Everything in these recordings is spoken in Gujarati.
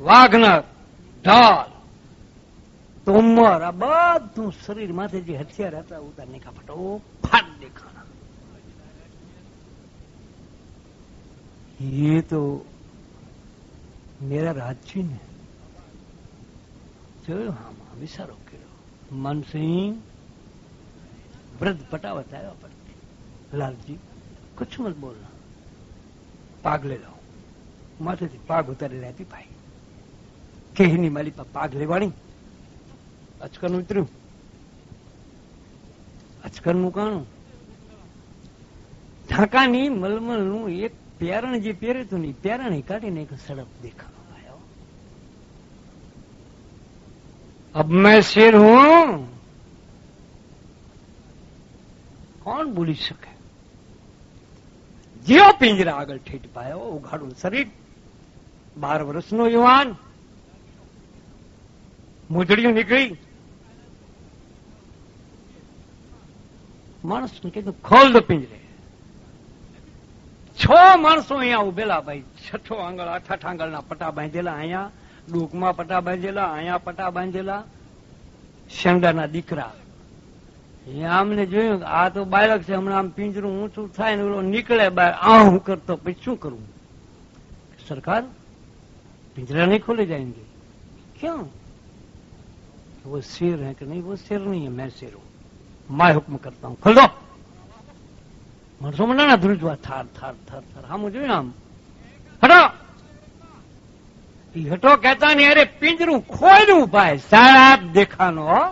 વાઘનર ઢાલ. તોમર આ બધું શરીર માથે જે હથિયાર હતા, ઉતાર નીકા ફટો, ફાટ દેખાણા. એ તો મેરા રાજજી ને જોયો આમાં વિચારો કર્યો. મનસિંહ વ્રત પટાવત આવ્યા પડતી લાલજી કુછ મત બોલના. પાગ લે લો. માથેથી પાગ ઉતારી રહેતી ભાઈ. કેહની માલી પાગ લેવાણી? અચકન ઉતર્યું. અચકન કાણું? ઢાકાની મલમલનું એક પેરણ જે પહેર્યું હતું ને પેરણ કાઢીને એક સડક દેખાવા આવ્યો. અબ મેં શેર હું? કોણ બોલી શકે? જેવો પિંજરા આગળ ઠેઠ પાયો, ઉઘાડું શરીર. બાર વર્ષનો યુવાન. મૂંઝળીઓ નીકળી. માણસ કીધું ખોલ દો પિંજરે છ માણસો અહીંયા ઉભેલા ભાઈ. છઠ્ઠો આંગળ આઠાઠ આંગળના પટા બાંધેલા અહીંયા, ડૂકમાં પટા બાંધેલા, અહીંયા પટા બાંધેલા. શેંગડાના દીકરા. આમને જોયું, આ તો બાળક છે, હમણાં આમ પિંજરું ઊંચું થાય ને ઓલો નીકળે બહાર આ હું કરતો પછી શું કરવું સરકાર? પિંજરા નહીં ખોલી જાય કેમ क्यों वो शेर है कि नहीं वो शेर नहीं है मैं शेर हूं मैं हुक्म करता हूं खोल दो માણસો મંડાણા ધ્રુજવા થાર થાર થાર થાર આમ જોયું આમ હટો ઈ હટો કહેતા નહીં અરે પિંજરું ખોલ્યું ભાઈ સાહેબ દેખાનો હો.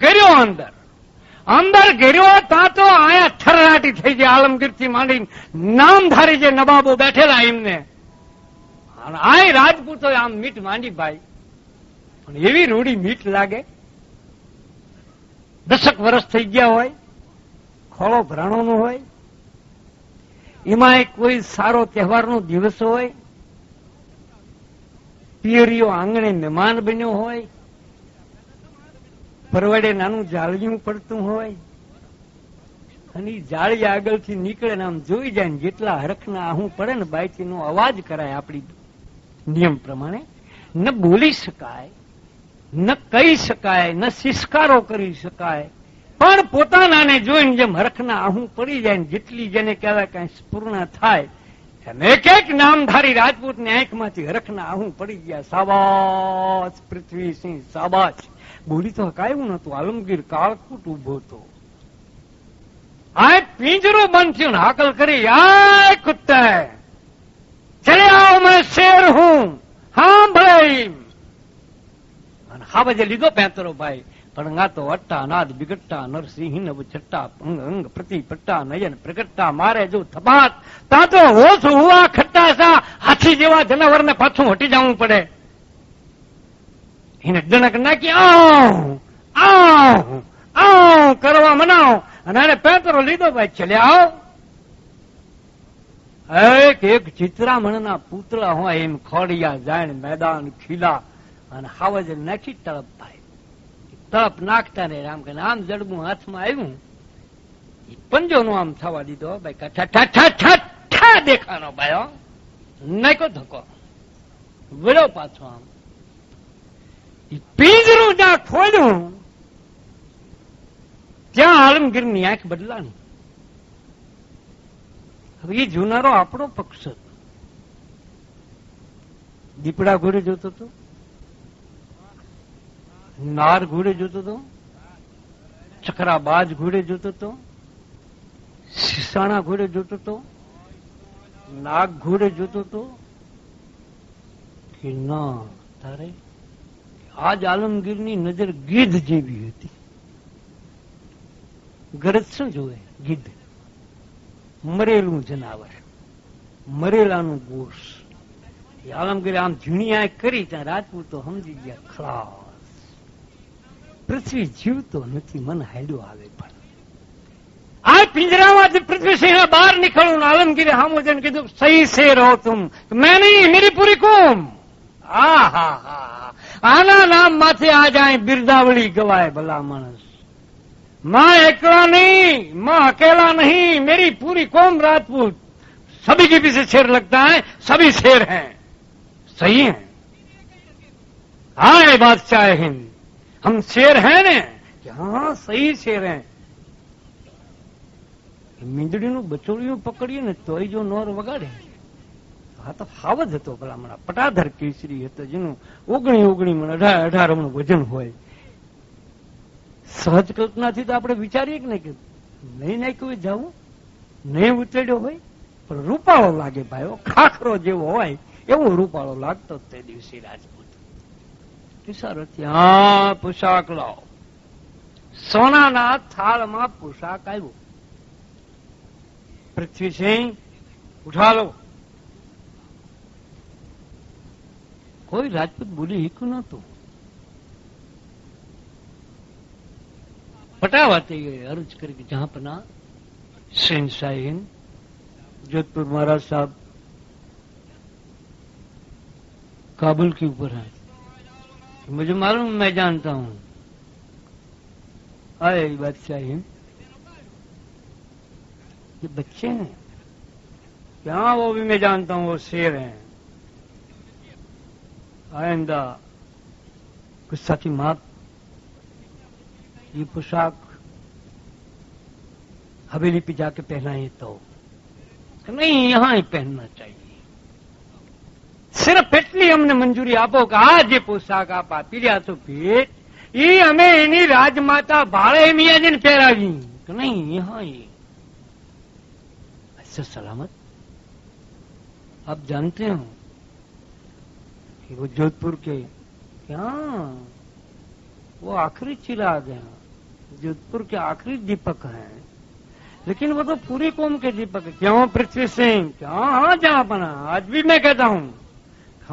ગર્યો અંદર અંદર ગર્યો તા તો આયા થરરાટી થઈ ગઈ આલમગીર થી માંડી નામધારી જે નવાબો બેઠેલા એમને અને આય રાજપૂતો આમ મીટ માંડી ભાઈ પણ એવી રૂડી મીઠ લાગે? દશક વર્ષ થઈ ગયા હોય, ખોળો ભરાણોનો હોય એમાં કોઈ સારો તહેવારનો દિવસ હોય, પિયરીઓ આંગણે મહેમાન બન્યો હોય, પરવડે નાનું જાળિયું પડતું હોય, અને જાળી આગળથી નીકળે ને આમ જોઈ જાય ને જેટલા હરખના આહું પડે ને બાયથી અવાજ કરાય આપણી નિયમ પ્રમાણે, ન બોલી શકાય. ન કહી શકાય, ન શિષ્કારો કરી શકાય. પણ પોતાનાને જોઈને જેમ હરખના આહું પડી જાય ને જેટલી જેને કહેવાય કાંઈ પૂર્ણ થાય, એમ એક એક નામધારી રાજપૂતની આંખમાંથી હરખના આહું પડી ગયા. સાબાસ પૃથ્વીસિંહ સાબાસ બોલી તો હકાયું નતું આલમગીર કાળકૂટ ઊભો હતો. આ પિંજરો બંધ થયું હાકલ કરી આ કુત્તા, ચલે આવો, મેં શેર હું હા ભાઈ અને હા બજે લીધો પેંતરો ભાઈ, પણ આ તો અટ્ટા નાદ બિગટ્ટા, નરસિંહ નવ છટ્ટા અંગ અંગ પ્રતિ પટ્ટા નયન, પ્રગટ્ટા, મારે જો થબાત તા તો હોશ હુવા ખટ્ટા સા, હાથી જેવા જનાવરને પાછું હટી જવું પડે. એને ડણક નાખી, આવ આવ આવ, કરવા મનાવ. અને આને પેંતરો લીધો ભાઈ ચલે આવ. એક એક ચિત્રામણના પૂતળા હોય એમ ખોડિયા જાણ, મેદાન ખીલા. અને હાવજ નાખી તળપ ભાઈ. તળપ નાખતા ને આમ કે આમ જડબું હાથમાં આવ્યું. એ પંજો નો આમ થવા દીધો. ભાઈ ઠા ઠા ઠા ઠા ઠા દેખાનો ભાઈ. નાખ્યો ધક્કો. વળ્યો પાછો આમ. પિંજરું જ્યાં ખોલ્યું, ત્યાં આલમગીરની આંખ બદલાણી. હવે એ જુનારો આપણો પક્ષ દીપડા ઘોડે જોતો હતો. નાર ઘોડે જોતો હતો ચકરાબાજ ઘોડે જોતો હતો સિસાણા ઘોડે જોતો હતો નાગ ઘોડે જોતો હતો કે ના તારે આજ આલમગીરની નજર ગીધ જેવી હતી ગરજ શું જોવે ગીધ મરેલું જનાવર મરેલાનું ગોશ આલમગીરે આમ ઝીણી આંખ કરી ત્યાં રાજપૂતો સમજી ગયા ખલાસ પૃથ્વી જીવતો નથી મન હાડ્યો આવે પણ આ પિંજરામાંથી પૃથ્વીસિંહ બહાર નીકળું ને આલમગીરે હામો જઈને કીધું સહી સે રહો તુમ મેં નહીં મેરી પૂરી કોમ આ હા હા આના નામ માથે આજ આ બિરદાવળી ગવાય ભલા માણસ माँ एकला नहीं माँ अकेला नहीं मेरी पूरी कौम राजपूत सभी के पीछे शेर लगता है सभी शेर हैं सही है हाय बादशाह हिंद हम शेर हैं ने कि हाँ सही शेर हैं મીંદડીનું બચોડિયું પકડીએ ને તોય જો નોર વગાડે હા તો હાવ જ હતો ભલામણા પટાધર કેસરી હતો જેનું ઓગણી ઓગણી મણ અઢાર અઢાર મણ વજન હોય સહજ કલ્પનાથી તો આપણે વિચારીએ કે ને કે નહીં નાખ્યું હોય જવું નહીં ઉતર્યો હોય પણ રૂપાળો લાગે ભાઈઓ ખાખરો જેવો હોય એવો રૂપાળો લાગતો તે દિવસે રાજપૂત કિસારો ત્યાં પોશાક લાવો સોનાના થાળમાં પોશાક આવ્યો પૃથ્વીસિંહ ઉઠા લો કોઈ રાજપૂત બોલી હીકું નહોતું પટાવાતી અરજ કરી કે જહાં પના सिंह शाहीन जोधपुर महाराज साहब काबुल के ऊपर है मुझे मालूम, मैं जानता हूँ। हाँ, अरे बात चाहिए। ये बच्चे हैं। क्या वो भी मैं जानता हूँ, वो शेर हैं। आइंदा, गुस्सा की माप, ये पोशाक, हवेली पे जाके पहनाए तो। नहीं, यहाँ ही पहनना चाहिए। सिर्फ़ એટલી અમને મંજૂરી આપો કે આ જે પોશાક આપ આપી રહ્યા છો ભેટ એ અમે એની રાજમાતા ભાળે મિયાજીને પહેરાવી કે નહીં યહાં ये अच्छा सलामत आप जानते हो कि वो जोधपुर के क्या वो आखिरी चिराग हैं जोधपुर के आखिरी दीपक हैं लेकिन वो तो पूरी कौम के दीपक है क्यों पृथ्वी सिंह क्या हाँ जहां बना आज भी मैं कहता हूं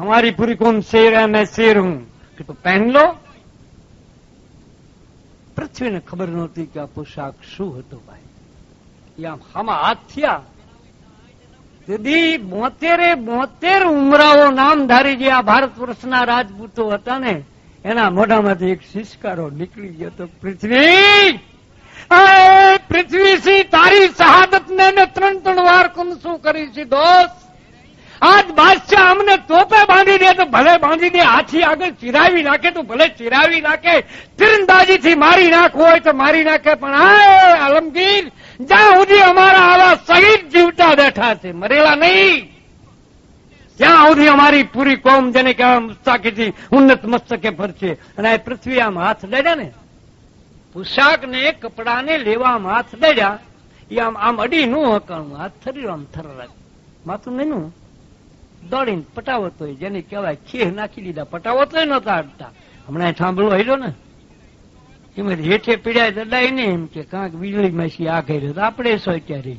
हमारी पूरी कौम शेर है मैं शेर हूं कि तो पहन लो પૃથ્વીને ખબર નહોતી કે આ પોશાક શું હતો ભાઈ એ આમ હામાં હાથ થયા તેથી બોતેરે બોતેર ઉમરાઓ નામધારી જે આ ભારત વર્ષના રાજપૂતો હતા ને એના મોઢામાંથી એક શિષ્કારો નીકળી ગયો તો પૃથ્વી અરે પૃથ્વીસિંહ તારી શહાદત ને મેં ત્રણ ત્રણ વાર કમસું કરી છે દોસ્ત આજ બાદશાહ અમને તોપે બાંધી દે તો ભલે બાંધી દે હાથી આગળ ચિરાવી નાખે, તો ભલે ચિરાવી નાખે. તીરંદાજીથી મારી નાખવું હોય તો મારી નાખે, પણ આ આલમગીર, જ્યાં સુધી અમારા આવા શહીદ જીવતા બેઠા છે, મરેલા નહીં. ત્યાં સુધી અમારી પૂરી કોમ, જેને કહેવાય મુસ્તાકીથી, ઉન્નત મસ્તકે ફરશે. અને આ પૃથ્વી આમ હાથ દેજા ને, પોશાકને, કપડાને લેવામાં હાથ ડેડ્યા એ આમ આમ અડી નું હકાણું, હાથ થરી આમ થર માથું નહીં દોડીને પટાવતો જેને કહેવાય ખેહ નાખી દીધા પટાવતો નતા અડતા હમણાં સાંભળો હેડો ને, એમાં હેઠે પીડાય દડાય ને એમ કે કાંક વીજળી માસી આ કર્યો આપણે સો ત્યારે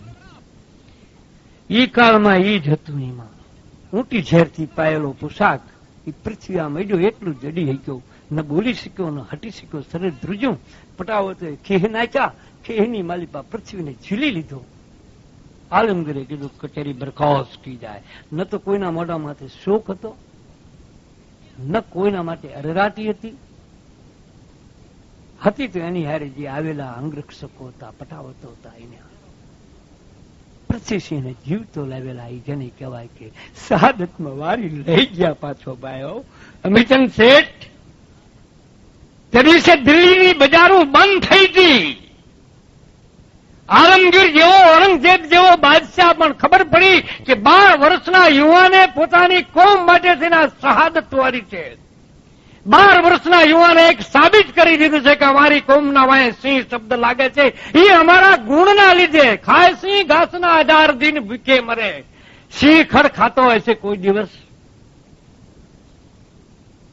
ઈ કાળમાં ઈ જ હતું એમાં. ઊંટી ઝેરથી પાયેલો પોશાક એ પૃથ્વી આમ અડ્યો એટલું જડી અડી ન બોલી શક્યો, ન હટી શક્યો શરીર ધ્રુજ્યું. પટાવતો ખેહ નાખ્યા, ખેહની માલિપા પૃથ્વીને ઝીલી લીધો. આલમગીરે કીધું કચેરી બરખાસ્ત થઈ જાય. ન તો કોઈના મોઢામાંથી શોક હતો, ન કોઈના માટે અરેરાટી હતી. હતી તો એની હારે જે આવેલા અંગરક્ષકો હતા પટાવતો હતા, એને પૃથ્વીસિંહને જીવતો લાવેલા એ જેને કહેવાય કે શહાદતમાં વારી લઈ ગયા પાછો ભાઈઓ અમિતન શેઠ, તે દિવસે દિલ્હીની બજારો બંધ થઈ હતી આલમગીર જેવો, ઔરંગઝેબ જેવો બાદશાહ પણ ખબર પડી કે બાર વર્ષના યુવાને પોતાની કોમ માટે તેના શહાદત છે. બાર વર્ષના યુવાને એક સાબિત કરી દીધું છે કે અમારી કોમના વાય સિંહ શબ્દ લાગે છે. એ અમારા ગુણના લીધે ખાય સિંહ, ઘાસના હજાર દિન ભૂખે મરે. સિંહ ખડ ખાતો હોય છે કોઈ દિવસ.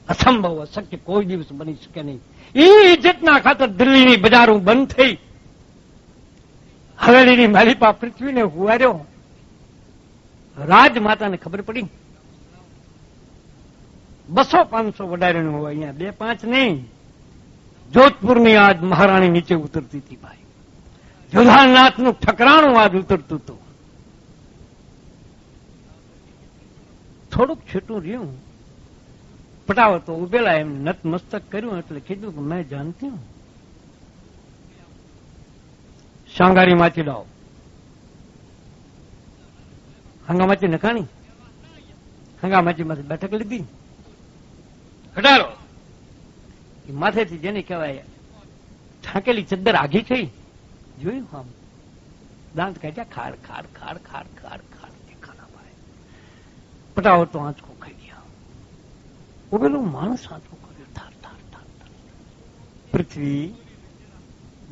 અસંભવ અશક્ય કોઈ દિવસ બની શકે નહીં. એ ઇજ્જતના ખાતર દિલ્હીની બજારું બંધ થઈ. હવેલીની માલિપા પૃથ્વીને હુવાર્યો. રાજમાતાને ખબર પડી? બસો પાંચસો વડારીનું હોય અહીંયા, બે પાંચ નહીં. જોધપુરની આજ મહારાણી નીચે ઉતરતી હતી ભાઈ. જોધાનાથનું ઠકરાણું આજ ઉતરતું હતું. થોડુંક છૂટું રહ્યું. પટાવતો ઉભેલા એમ નતમસ્તક કર્યું એટલે કીધું કે મેં જાણતી હું. શાંગારી માચી લાવો. હંગામાચી નખાણી? હંગામાચી માંથી બેઠક લીધી? ઘટાડો એ માથેથી જેને કહેવાય ઢાંકેલી ચદ્દર આઘી થઈ. જોયું આમ? દાંત કાઢ્યા ખાડ ખાડ ખાડ ખાડ ખાડ ખાડ ખાના ભાઈ પટાવો તો આંચકો ખાઈ ગયા. ઉભેલું માણસ આંચકો કર્યો. થાર ઠાર ઠાર ઠાર પૃથ્વી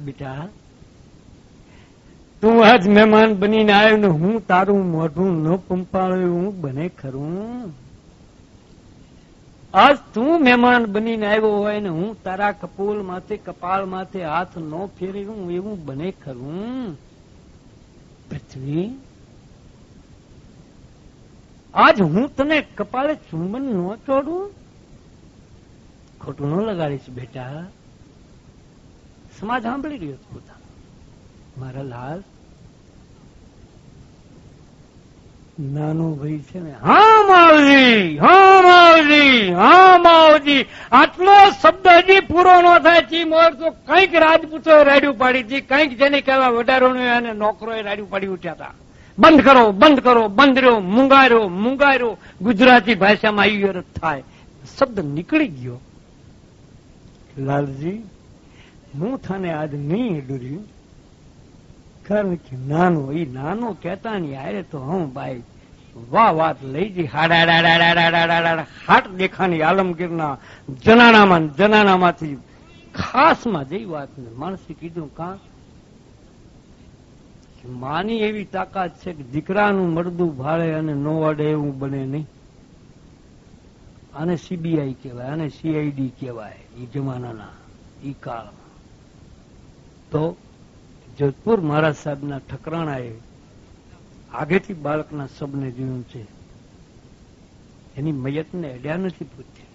બેટા તું આજ મહેમાન બનીને આવ્યો ને હું તારું મોઢું ન પંપાળ્યું હું બને ખરું? આજ તું મહેમાન બનીને આવ્યો હોય ને હું તારા કપોલ માથે કપાળ માથે હાથ ન ફેર્યું એવું બને ખરું? પૃથ્વી, આજ હું તને કપાળે ચુંબન ન ચોડું? ખોટું ન લગાડીશ બેટા. સમાજ સાંભળી રહ્યો છે પોતાનો મારા લાલ નાનો ભાઈ છે ને હા. માવજી હા માવજી હા માવજી. આટલો શબ્દ હજી પૂરો ન થાય ચી મોર તો કંઈક રાજપૂતો રાડ્યું પાડી હતી કંઈક જેને કહેવા વડારોને અને નોકરોએ રાડ્યું પાડી ઉઠ્યા હતા બંધ કરો બંધ કરો બંધ રહ્યો મુંગાર્યો મુંગાર્યો ગુજરાતી ભાષામાં આવી થાય. શબ્દ નીકળી ગયો. લાલજી હું થાને આજ નહીં ડર્યું. કારણ કે નાનો એ નાનો કહેતા ની આરે તો હું ભાઈ વાહ વાત લઈ જઈ હાટ દેખાની આલમગીરના જનાનામાં ને જનાનામાંથી ખાસમાં જઈ વાત ને માણસે કીધું કા? માની એવી તાકાત છે કે દીકરાનું મરદું ભાળે અને નો અડે એવું બને નહીં. આને સીબીઆઈ કહેવાય, આને સીઆઈડી કહેવાય એ જમાનાના, ઈ કાળમાં. તો જોધપુર મહારાજ સાહેબના ઠકરાણાએ આગેથી બાળકના શબને જોયું છે. એની મયતને અડ્યા નથી પૂછ્યા.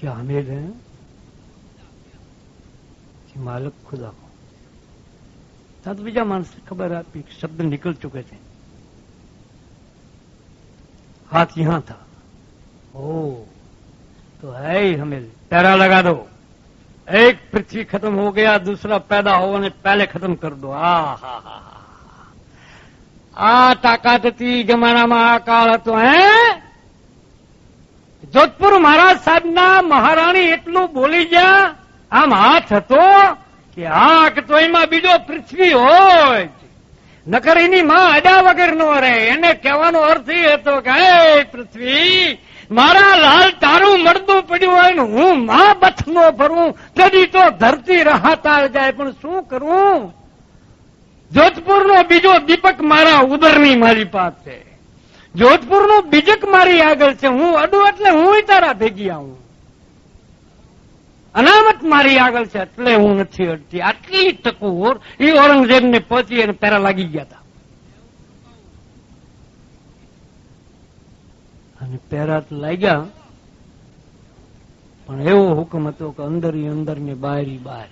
કે અમે માલક ખુદા ત્યાં તો બીજા માણસને ખબર આપી શબ્દ નીકળ ચુકે છે. હાથ યહાં થા. ઓ તો હે હમે પેરા લગા દો. एक पृथ्वी खत्म हो गया दूसरा पैदा होने पहले खत्म कर दो आ हा हा આ તાકાત હતી જમાનામાં આ કાળ હતો હે જોધપુર મહારાજ સાહેબના મહારાણી એટલું બોલી ગયા આમ હાથ હતો કે હા કે તો એમાં બીજો પૃથ્વી હોય નકર એની માં અડા વગર નો રહે એને કહેવાનો અર્થ એ હતો કે હે પૃથ્વી મારા લાલ તારું મળતું પડ્યું હોય ને હું મા બથનો ભરું કદી તો ધરતી રહાતા જાય. પણ શું કરું? જોધપુરનો બીજો દીપક મારા ઉદરની મારી પાસે જોધપુરનો બીજક મારી આગળ છે. હું અડું એટલે હું તારા ભેગી આવું. અનામત મારી આગળ છે એટલે હું નથી અડતી. આટલી ટકુર એ ઔરંગઝેબને પહોંચી અને પેરા લાગી ગયા હતા અને પેરા તો લાગ્યા. પણ એવો હુકમ હતો કે અંદર અંદર ને બહાર બહાર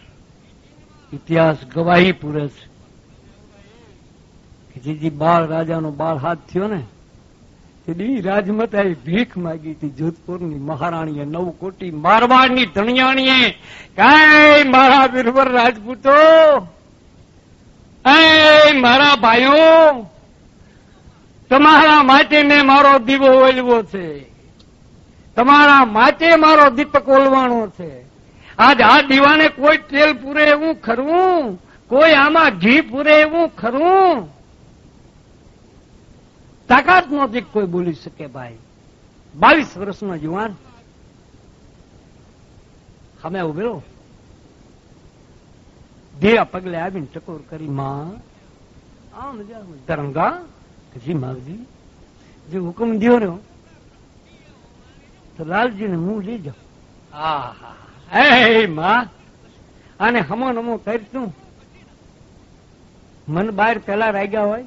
ઇતિહાસ ગવાહી પૂરે છે. કે જેથી બાળ રાજાનો બાળ હાથ થયો ને તેની રાજમાતાએ ભીખ માગી હતી જોધપુરની મહારાણીએ નવ કોટી મારવાડની ધણિયાણીએ, કાંઈ મારા વીરવર રાજપૂતો એ મારા ભાઈઓ તમારા માટે મેં મારો દીવો ઓલવો છે. તમારા માટે મારો દીપક ઓલવાનો છે. આજ આ દીવાને કોઈ તેલ પૂરે એવું ખરું? કોઈ આમાં ઘી પૂરે એવું ખરું? તાકાત નહોતી કોઈ બોલી શકે ભાઈ. બાવીસ વર્ષનો યુવાન. અમે ઉભેલો ધીરા પગલે આવીને ટકોર કરી, માં આમ જામ તરંગા જી માવજી જે હુકમ દો રહ્યો તો લાલજીને હું લઈ જાઉં. માં આને હમો નમો કરશું. મન બહાર પેલા રાગ્યા હોય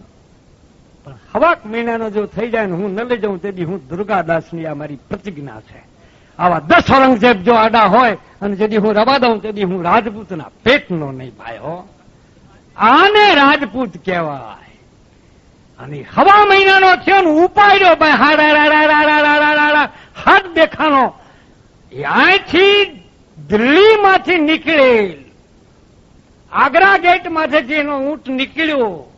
પણ હવાક મહિનાનો જો થઈ જાય ને હું ન લઈ જાઉં તેથી હું દુર્ગાદાસની આ મારી પ્રતિજ્ઞા છે. આવા દસ ઔરંગઝેબ જો આડા હોય અને જેથી હું રવા દઉં તેથી હું રાજપૂતના પેટનો નહીં ભાઈ હો. આને રાજપૂત કહેવાય. અને હવા મહિનાનો થયો ને ઉપાડ્યો ભાઈ. હાડા હાથ દેખાનો અહીંથી દિલ્હીમાંથી નીકળેલ આગ્રા ગેટમાંથી એનો ઊંટ નીકળ્યો.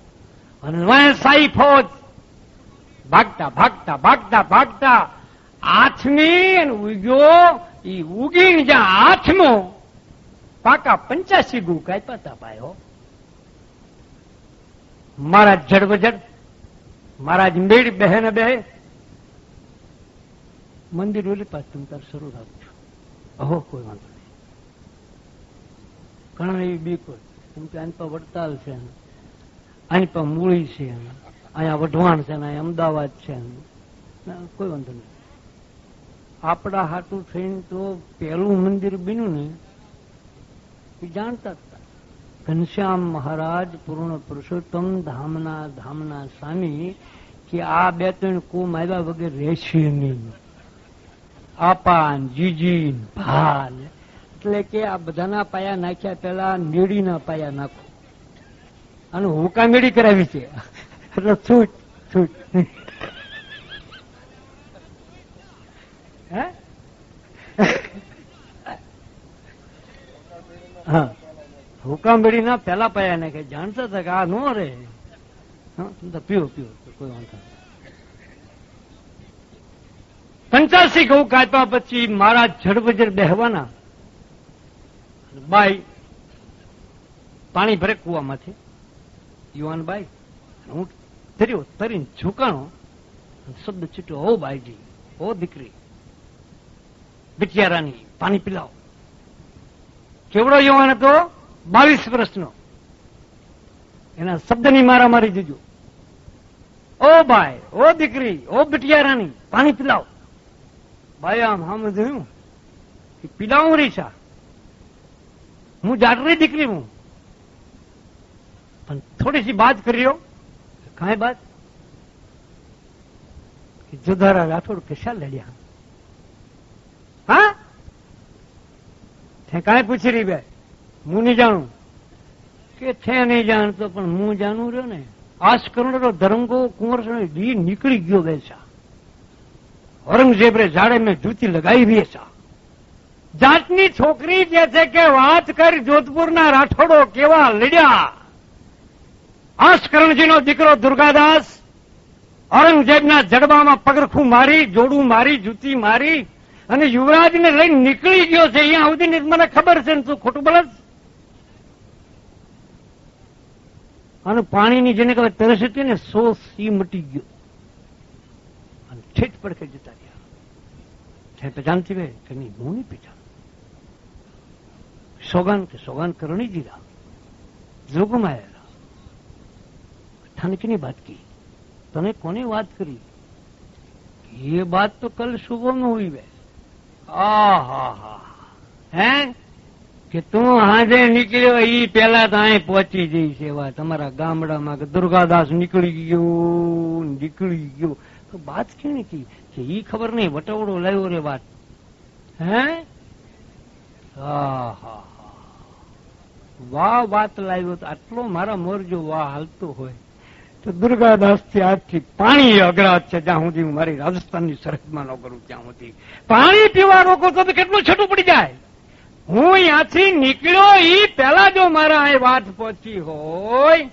અને સાઈ ફોજ. ભાગતા ભાગતા ભાગતા ભાગતા. અને ઉગ્યો. એ ઉગીને જ્યાં હાથમાં પાકા પંચ્યાસી ગુ કાપ્યા હતા ભાઈઓ મારા જડબજડ જ મેળ બેહે ને મંદિર ઓલી પાસ તમે તાર શરૂ રાખજો. અહો, કોઈ વાંધો નહીં. ઘણા એવી બીક હોય કેમ કે આની પર વડતાલ છે અહીં પર મૂળી છે અહીંયા વઢવાણ છે ને અહીંયા અમદાવાદ છે કોઈ વાંધો નહીં. આપણા હાટું થઈને તો પહેલું મંદિર બન્યું ને જાણતા જ ઘનશ્યામ મહારાજ પૂર્ણ પુરુષોત્તમ ધામના ધામના સ્વામી કે આ બે ત્રણ કુમ આવ્યા વગર રહેશે નહીં. આપાન જીજી ભાન. એટલે કે આ બધાના પાયા નાખ્યા પેલા મેળીના પાયા નાખો. અને હુકા મેળી કરાવી છે. એટલે છૂટ છૂટ હે હા હુકામબેડી ના, પેલા પાયા નાખે જાણતા હતા કે આ નો રે પીઓ તો કોઈ વાંધો પંચાસી ઘઉં કાપ્યા પછી મારા જડબજડ બેહવાના. બાઈ પાણી ભરે કુવામાંથી. યુવાન બાઈ હું તર્યો તરીને ઝુકાણો શબ્દ છૂટ્યો ઓ બાઈજી, ઓ દીકરી, બિટિયારાની પાણી પીલાવો કેવડો યુવાન હતો? બાવીસ વર્ષનો. એના શબ્દની મારા મારી જજો. ઓ ભાઈ ઓ દીકરી, ઓ બિટિયારાની, પાણી પીલાવ ભાઈ આમ આમ જોયું કે પીલાવું રીસા હું જાટરી દીકરી હું. પણ થોડી સી બાત કર્યો કાંઈ કે જોધારા રાઠોડ કશા લડ્યા હા? કાંઈ પૂછી રહી બે? હું નહીં જાણું. કે છે નહીં જાણતો પણ હું જાણું રહ્યો ને. આશ કરોડો ધરંગો કુંવર ડી નીકળી ગયો બેસા ઔરંગઝેબ રે જાડે મેં જૂતી લગાવી બેસા જાતની છોકરી જે છે કે વાત કરી જોધપુરના રાઠોડો કેવા લડ્યા. આશકરણજીનો દીકરો દુર્ગાદાસ ઔરંગઝેબના જડબામાં પગરખું મારી, જોડું મારી, જૂતી મારી અને યુવરાજને લઈને નીકળી ગયો છે. અહીંયા સુધી મને ખબર છે ને તું ખોટું બોલે અને પાણીની જેને કહેવાય તરસ હતી ને સો સી મટી ગયો. અને ઠેઠ પડખે જતા રહ્યા. ત્યાં પજાનથી ભાઈ કે નહીં હું નહીં પીતા. સોગાન કે સોગાન કરણી જીરા જોગમાં આવેલા. ઠાનકીની વાત કી. તને કોને વાત કરી? એ વાત તો કલ સુબહ હોય હુઈ બે આ હા હા. હે? કે તું હાજે નીકળ્યો એ પેલા તો અહીં પહોંચી જઈ છે વાત તમારા ગામડામાં કે દુર્ગાદાસ નીકળી ગયો નીકળી ગયો. તો વાત કેને કી કે ઈ ખબર નહીં, વટવડો લાવ્યો રે વાત. હે? આહા વાહ, વાત લાવ્યો તો આટલો મારા મોરજો વાહ હાલતો હોય. તો દુર્ગાદાસથી આજથી પાણી અઘરાત છે, જ્યાં સુધી હું મારી રાજસ્થાનની સરહદમાં ન કરું, ત્યાં સુધી. પાણી પીવા રોકો તો કેટલું છૂટું પડી જાય. હું ત્યાંથી નીકળ્યો એ પહેલા જો મારા અહીં વાત પહોંચી હોય,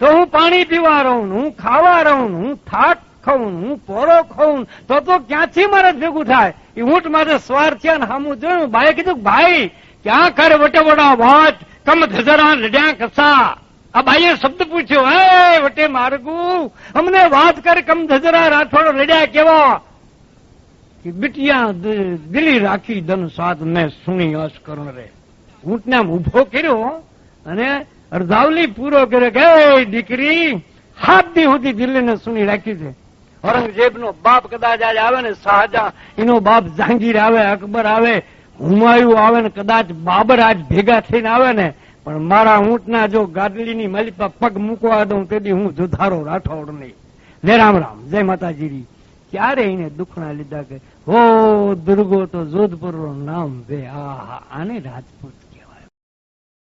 તો હું પાણી પીવા રહું હું ખાવા રહું હું થાક ખાઉં હું પોરો ખાઉં તો તો ક્યાંથી મારે ભેગું થાય એ ઊંટ મારે સ્વાર છે અને સામું જોયું ભાઈ કીધું, ભાઈ, ક્યાં કરે વટે વડા વાત કમ ધજરા લડ્યા કસા આ ભાઈએ શબ્દ પૂછ્યો, હે વટે માર્ગુ, અમને વાત કર કમ ધજરા રાઠોડ રડ્યા કેવા? કે બિટિયા દિલી રાખી ધન સાત મેં સુણી અસ કરુણ રે. ઊંટને આમ ઊભો કર્યો અને અર્ધાવલી પૂરો કર્યો કે દીકરી, હાથ દી દિલ્હીને સુણી રાખી છે. ઔરંગઝેબનો બાપ કદાચ આજ આવે ને શાહજહાં, એનો બાપ જહાંગીર આવે, અકબર આવે, હુમાયુ આવે ને કદાચ બાબર આજ ભેગા થઈને આવે ને, પણ મારા ઊંટના જો ગાદલીની માલી પર પગ મૂકવા દઉં તેથી હું જુધારો રાઠોડ નહીં જય રામ રામ, જય માતાજીરી. ક્યારે એને દુખણા લીધા કે હો દુર્ગો તો જોધપુર નામ વે આ આને રાજપૂત